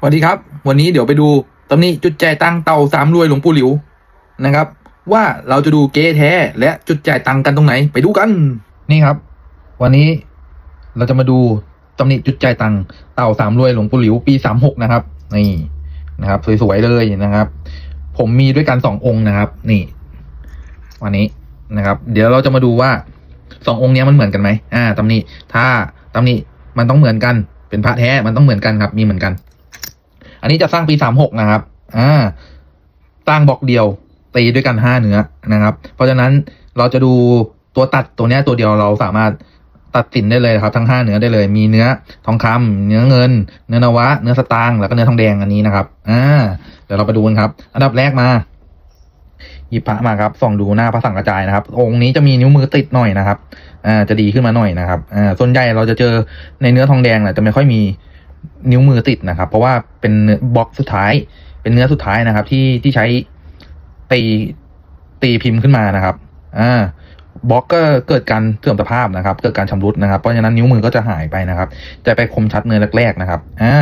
สวัสดีครับ วันนี้เดี๋ยวไปดูตำหนิจุดจ่ายตังเต่าสามรวยหลวงปู่หลิวนะครับ ว่าเราจะดูเก๊แท้และจุดจ่ายตังกันตรงไหน ไปดูกัน นี่ครับ วันนี้เราจะมาดูตำหนิจุดจ่ายตังเต่าสามรวยหลวงปู่หลิวปีสามหกนะครับ นี่นะครับสวยๆเลยนะครับ ผมมีด้วยกันสององค์นะครับ นี่ วันนี้นะครับ เดี๋ยวเราจะมาดูว่าสององค์นี้มันเหมือนกันไหมอ่าตำหนิถ้าตำหนิมันต้องเหมือนกันเป็นพระแท้มันต้องเหมือนกันครับ มีเหมือนกัน นนี้จะสร้างปีสามหกนะครับ อ่าสร้างบล็อกเดียวตีด้วยกันห้าเนื้อนะครับ เพราะฉะนั้นเราจะดูตัวตัดตัวเนี้ยตัวเดียวเราสามารถตัดสินได้เลยครับทั้งห้าเนื้อได้เลย มีเนื้อทองคำเนื้อเงิน เนื้อนวะ เนื้อสตางค์แล้วก็เนื้อทองแดงอันนี้นะครับ อ่า เดี๋ยวเราไปดูกันครับ อันดับแรกมาหยิบพระมาครับส่องดูหน้าพระสังกระจายนะครับ องค์นี้จะมีนิ้วมือติดหน่อยนะครับ อ่า จะดีขึ้นมาหน่อยนะครับ อ่า ส่วนใหญ่เราจะเจอในเนื้อทองแดงแหละจะไม่ค่อยมี นิ้วมือติดนะครับ เพราะว่าเป็นเนื้อบล็อกสุดท้าย เป็นเนื้อสุดท้ายนะครับ ที่ที่ใช้ตีตีพิมพ์ขึ้นมานะครับอ่าบล็อกก็เกิดการเสื่อมสภาพนะครับ เกิดการชำรุดนะครับเพราะฉะนั้นนิ้วมือก็จะหายไปนะครับ จะไปคมชัดเนื้อแรกๆนะครับอ่า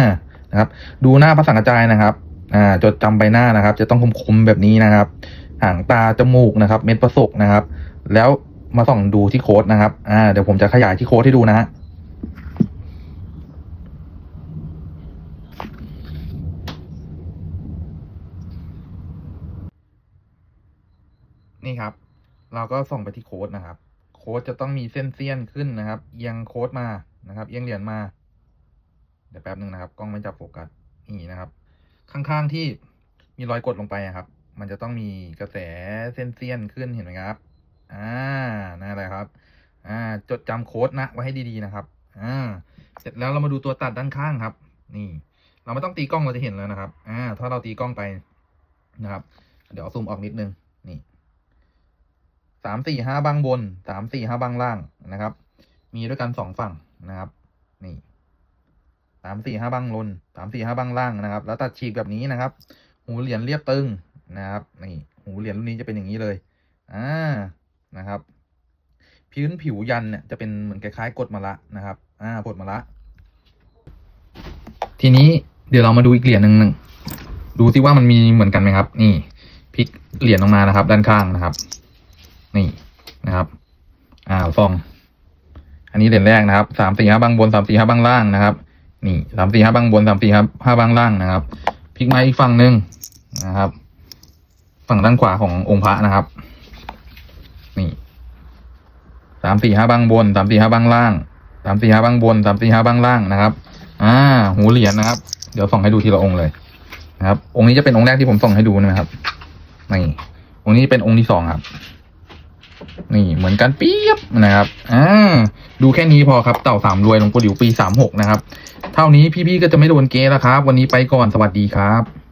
นะครับ ดูหน้าพระสังกระจายนะครับอ่าจดจำใบหน้านะครับ จะต้องคมๆแบบนี้นะครับหางตาจมูกนะครับ เม็ดประสกนะครับ แล้วมาส่องดูที่โค้ดนะครับอ่าเดี๋ยวผมจะขยายที่โค้ดให้ดูนะฮะ นี่ครับ เราก็ส่องไปที่โค้ดนะครับ โค้ดจะต้องมีเส้นเสี้ยนขึ้นนะครับ เอียงโค้ดมานะครับเอียงเหรียญมา เดี๋ยวแป๊บหนึ่งนะครับ กล้องไม่จับโฟกัสนี่นะครับ ข้างๆที่มีรอยกดลงไปอะครับ มันจะต้องมีกระแสเส้นเสี้ยนขึ้นเห็นไหมครับ อ่านั่นแหละครับ อ่า จดจำโค้ดนะไว้ให้ดีๆนะครับ อ่า เสร็จแล้วเรามาดูตัวตัดด้านข้างครับ นี่ เราไม่ต้องตีกล้องเราจะเห็นแล้วนะครับ อ่า ถ้าเราตีกล้องไปนะครับ เดี๋ยวซูมออกนิดนึง นี่ สามสี่ห้าบังบนสามสี่ห้าบังล่างนะครับ มีด้วยกันสองฝั่งนะครับ นี่สามสี่ห้าบังลนสามสี่ห้าบังล่างนะครับ แล้วตัดฉีกแบบนี้นะครับ หูเหรียญเรียบตึงนะครับ นี่ หูเหรียญรุ่นนี้จะเป็นอย่างนี้เลย อ่า นะครับ พื้นผิวยันเนี่ยจะเป็นเหมือนคล้ายๆกดมะละนะครับ อ่ากดมะละ ทีนี้เดี๋ยวเรามาดูอีกเหรียญหนึ่งหนึ่งดูซิว่ามันมีเหมือนกันไหมครับ นี่พลิกเหรียญออกมานะครับ ด้านข้างนะครับ นี่นะครับอ่าฟอง อันนี้เหรียญแรกนะครับสามสี่ห้าบังบนสามสี่ห้าบังล่างนะครับ นี่สามสี่ห้าบังบนสามสี่ห้าห้าบังล่างนะครับพลิกมาอีกฝั่งหนึ่งนะครับ ฝั่งด้านขวาขององค์พระนะครับ นี่สามสี่ห้าบังบนสามสี่ห้าบังล่างสามสี่ห้าบังบนสามสี่ห้าบังล่างนะครับ อ่า หูเหรียญนะครับ เดี๋ยวส่องให้ดูทีละองค์เลยนะครับ องค์นี้จะเป็นองค์แรกที่ผมส่องให้ดูนะครับนี่องค์นี้เป็นองค์ที่สองครับ นี่เหมือนกันเปียบนะครับอ่าดูแค่นี้พอครับเต่าสามรวยหลวงปู่หลิวปีสามหกนะครับ เท่านี้พี่ๆก็จะไม่โดนเกแล้วครับ วันนี้ไปก่อนสวัสดีครับ